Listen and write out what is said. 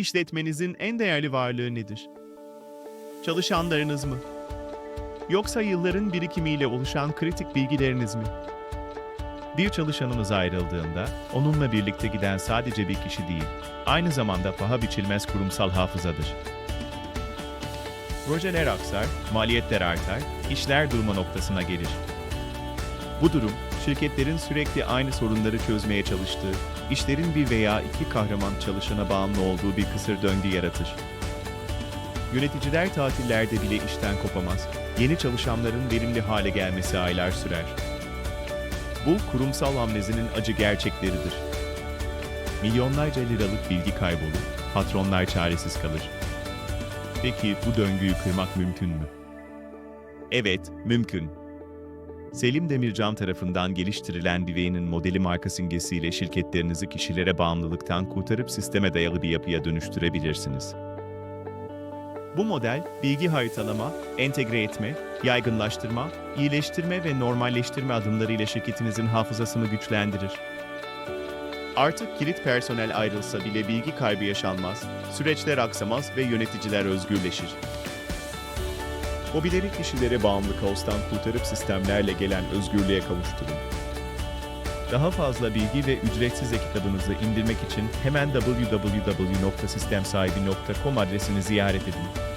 İşletmenizin en değerli varlığı nedir? Çalışanlarınız mı? Yoksa yılların birikimiyle oluşan kritik bilgileriniz mi? Bir çalışanınız ayrıldığında, onunla birlikte giden sadece bir kişi değil, aynı zamanda paha biçilmez kurumsal hafızadır. Projeler aksar, maliyetler artar, işler durma noktasına gelir. Bu durum, şirketlerin sürekli aynı sorunları çözmeye çalıştığı, işlerin bir veya iki kahraman çalışana bağımlı olduğu bir kısır döngü yaratır. Yöneticiler tatillerde bile işten kopamaz, yeni çalışanların verimli hale gelmesi aylar sürer. Bu kurumsal amnezinin acı gerçekleridir. Milyonlarca liralık bilgi kaybolur, patronlar çaresiz kalır. Peki bu döngüyü kırmak mümkün mü? Evet, mümkün. Selim Demircan tarafından geliştirilen Divey'nin modeli marka simgesiyle şirketlerinizi kişilere bağımlılıktan kurtarıp sisteme dayalı bir yapıya dönüştürebilirsiniz. Bu model, bilgi haritalama, entegre etme, yaygınlaştırma, iyileştirme ve normalleştirme adımlarıyla şirketinizin hafızasını güçlendirir. Artık kilit personel ayrılsa bile bilgi kaybı yaşanmaz, süreçler aksamaz ve yöneticiler özgürleşir. Hobileri kişilere bağımlı kaostan kurtarıp sistemlerle gelen özgürlüğe kavuşturun. Daha fazla bilgi ve ücretsiz e-kitabınızı indirmek için hemen www.sistemsahibi.com adresini ziyaret edin.